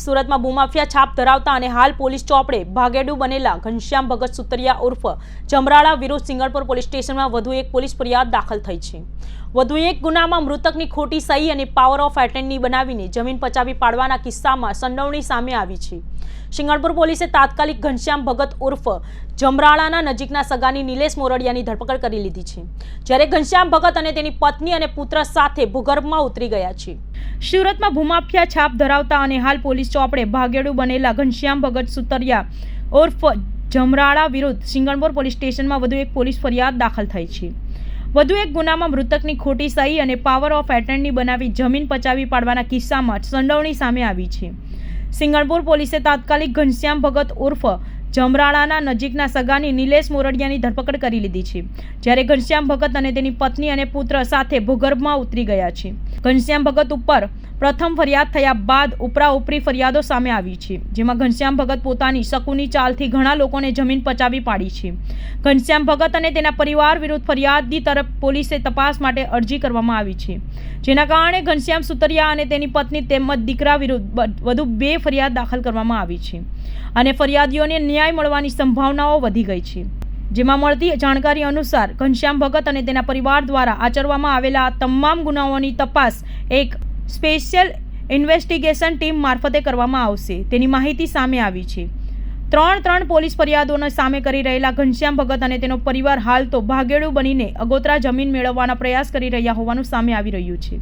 સુરતમાં ભૂમાફિયા છાપ ધરાવતા અને હાલ પોલીસ ચોપડે ભાગેડુ બનેલા ઘનશ્યામ ભગત સુતરિયા ઉર્ફ જમરાળા વિરુદ્ધ સિંગણપુર પોલીસ સ્ટેશનમાં વધુ એક પોલીસ ફરિયાદ દાખલ થઈ છે. વધુ એક ગુનામાં મૃતકની ખોટી સહી અને પાવર ઓફ એટર્ની બનાવીને જમીન પચાવી પાડવાના કિસ્સામાં સંડોવણી સામે આવી છે. સિંગણપુર પોલીસે તાત્કાલિક ઘનશ્યામ ભગત ઉર્ફ જમરાળાના નજીકના સગાની નિલેશ મોરડિયાની ધરપકડ કરી લીધી છે. જ્યારે ઘનશ્યામ ભગત અને તેની પત્ની અને પુત્ર સાથે ભૂગર્ભમાં ઉતરી ગયા છે. સુરતમાં ભૂમાફિયા છાપ ધરાવતા અને હાલ પોલીસ ચોપડે ભાગેડુ બનેલા ઘનશ્યામ ભગત સુતરિયા ઉર્ફ જમરાળા વિરુદ્ધ સિંગણપુર પોલીસ સ્ટેશનમાં વધુ એક પોલીસ ફરિયાદ દાખલ થઈ છે. વધુ એક ગુનામાં મૃતકની ખોટી સહી અને પાવર ઓફ એટર્ની બનાવી જમીન પચાવી પાડવાના કિસ્સામાં સંડોવણી સામે આવી છે. સિંગણપુર પોલીસે તાત્કાલિક ઘનશ્યામ ભગત ઉર્ફ જમરાળાના નજીકના સગાની નિલેશ મોરડિયાની ધરપકડ કરી લીધી છે. જ્યારે ઘનશ્યામ ભગત અને તેની પત્ની અને પુત્ર સાથે ભૂગર્ભમાં ઉતરી ગયા છે. ઘનશ્યામ ભગત ઉપર પ્રથમ ફરિયાદ થયા બાદ ઉપરા ઉપરી ફરિયાદો સામે આવી છે, જેમાં ઘનશ્યામ ભગત પોતાની શકુની ચાલથી ઘણા લોકોને જમીન પચાવી પાડી છે. ઘનશ્યામ ભગત અને તેના પરિવાર વિરુદ્ધ ફરિયાદની તરફ પોલીસે તપાસ માટે અરજી કરવામાં આવી છે. જેના કારણે ઘનશ્યામ સુતરિયા અને તેની પત્ની તેમજ દીકરા વિરુદ્ધ વધુ બે ફરિયાદ દાખલ કરવામાં આવી છે અને ફરિયાદીઓને ન્યાય મળવાની સંભાવનાઓ વધી ગઈ છે. જેમાં મળતી જાણકારી અનુસાર ઘનશ્યામ ભગત અને તેના પરિવાર દ્વારા આચરવામાં આવેલા તમામ ગુનાઓની તપાસ એક સ્પેશિયલ ઇન્વેસ્ટિગેશન ટીમ મારફતે કરવામાં આવશે. તેની માહિતી સામે આવી છે. ત્રણ ત્રણ પોલીસ ફરિયાદોને સામે કરી રહેલા ઘનશ્યામ ભગત અને તેનો પરિવાર હાલ તો ભાગેડુ બનીને અગોતરા જમીન મેળવવાના પ્રયાસ કરી રહ્યા હોવાનું સામે આવી રહ્યું છે.